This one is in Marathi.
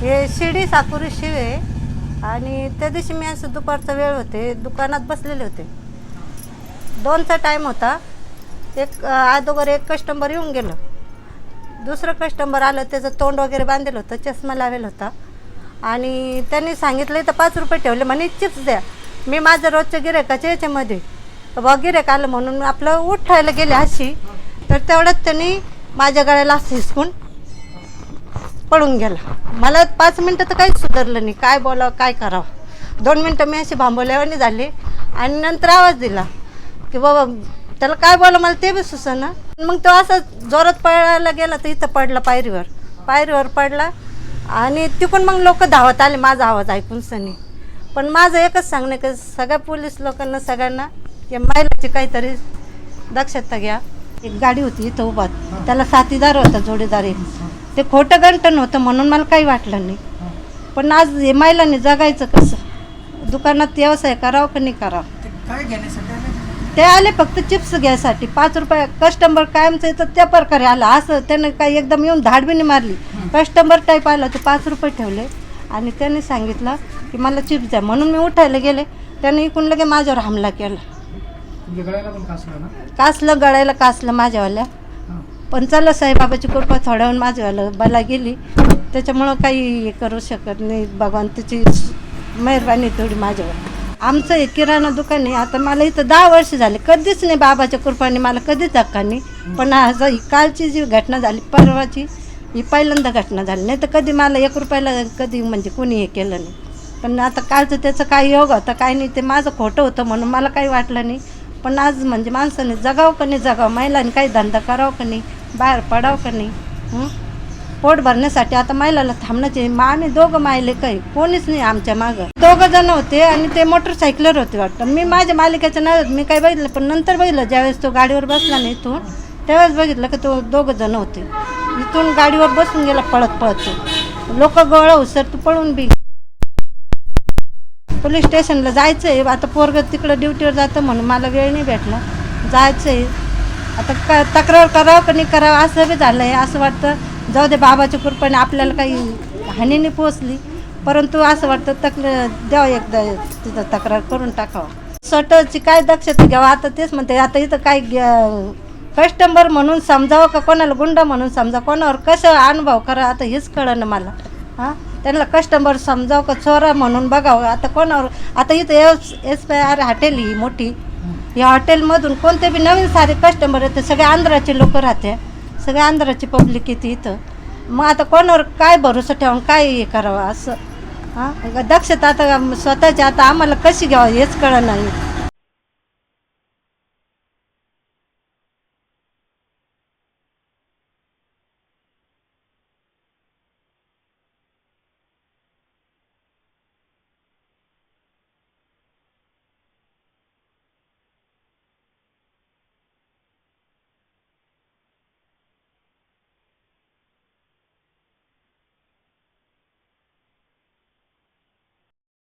हे शिर्डी साकुरी शिव आहे. आणि त्या दिवशी मी असं दुपारचा वेळ होते. दुकानात बसलेले होते. दोनचा टाईम होता. एक अगोदर एक कस्टमर येऊन गेलं. दुसरं कस्टमर आलं त्याचं तोंड वगैरे बांधलेलं होतं चष्मा लावेल होता. आणि त्यांनी सांगितलं इथं पाच रुपये ठेवले. म्हणे चिप्स द्या. मी माझं रोजच्या गिऱ्हाईकाच्या याच्यामध्ये. बा गिऱ्हाईक आलं म्हणून आपलं उठायला गेले अशी. तर तेवढ्यात त्यांनी माझ्या गळ्याला हिसकून पळून गेला. मला पाच मिनटं तर काहीच सुधारलं नाही. काय बोलावं काय करावं? दोन मिनटं मी अशी भांबवल्यावानी झाली आणि नंतर आवाज दिला की बाबा त्याला काय बोला मला ते बी सुचना. मग तो असं जोरात पळायला गेला तर इथं पडला पायरीवर. पायरीवर पडला आणि तिकून मग लोक धावत आले. माझा आवाज ऐकून सनी. पण माझं एकच सांगणं की सगळ्या पोलीस लोकांना सगळ्यांना या महिलाची काहीतरी दक्षता घ्या. एक गाडी होती इथं उभा. त्याला साथीदार होता जोडीदार एक. ते खोटं गंटन होतं म्हणून मला काही वाटलं नाही. पण आज हे महिलांनी जगायचं कसं? दुकानात व्यवसाय करावं का नाही करावं? ते काय घेण्यासाठी आले? ते आले फक्त चिप्स घ्यायसाठी. पाच रुपये कस्टमर कायमचं येतं त्या प्रकारे आला. असं त्यानं काही एकदम येऊन धाडबिनी मारली. कस्टमर टाईप आला ते पाच रुपये ठेवले. आणि त्याने सांगितलं की मला चिप्स द्या. म्हणून मी उठायला गेले. त्याने इकून लगे माझ्यावर हमला केला. कासलं गळायला कासलं माझ्यावाल्या. पण चला साईबाबाची कृपा थोड्याहून माझ्यावालं बला गेली. त्याच्यामुळं काही हे करू शकत नाही. भगवंताची मेहरबानी थोडी माझ्यावर. आमचं हे किराणा दुकान आहे. आता मला इथं दहा वर्ष झाले. कधीच नाही बाबाच्या कृपाने मला कधीच धक्का नाही. पण आज ही कालची जी घटना झाली परवाची ही पहिल्यांदा घटना झाली. नाही तर कधी मला एक रुपयाला कधी म्हणजे कोणी हे केलं नाही. पण आता कालचं त्याचं काय योग होता काय नाही. ते माझं खोटं होतं म्हणून मला काही वाटलं नाही. पण आज म्हणजे माणसाने जगावं का नाही जगावं? महिलांनी काही धंदा करावं का नाही? बाहेर पडावं का नाही? पोट भरण्यासाठी आता महिलाला थांबण्याचे मग आम्ही दोघं मायले काही कोणीच नाही आमच्या मागं. दोघं जण होते आणि ते मोटरसायकलवर होते वाटतं. मी माझ्या मालिकाच्या नाव मी काही बघितलं पण नंतर बघितलं ज्यावेळेस तो गाडीवर बसला नाही इथून त्यावेळेस बघितलं की तो दोघं जण होते. इथून गाडीवर बसून गेला पळत पळत लोक गोळा उसर तू पळून बी. पोलीस स्टेशनला जायचं आहे आता पोरगं तिकडं ड्युटीवर जातं म्हणून मला वेळ नाही भेटला जायचं आहे आता क तक्रार करावं का नाही करावं असं बी झालं आहे असं वाटतं जाऊ दे बाबाच्या कृपेने आपल्याला काही हानी नाही पोचली परंतु असं वाटतं तक द्यावं एकदा तिथं तक्रार करून टाकावं. स्वतःची काय दक्षता घ्यावं? आता तेच म्हणते आता इथं काय कस्टमर म्हणून समजावं का कोणाला गुंडा म्हणून समजा कोणावर कसं अनुभव करा आता हेच कळणं मला. हां? त्यांना कस्टमर समजावं का चोरा म्हणून बघावं. आता कोणावर आता इथं S S P R hotel ही मोठी. या हॉटेलमधून कोणते बी नवीन सारे कस्टमर येते सगळे आंध्राचे लोक राहते. सगळे आंध्राची पब्लिक येते इथं. मग आता कोणावर काय भरोसा ठेवून काय हे करावं असं. हां? दक्षता आता स्वतःची आता आम्हाला कशी घ्यावं हेच कळलं नाही.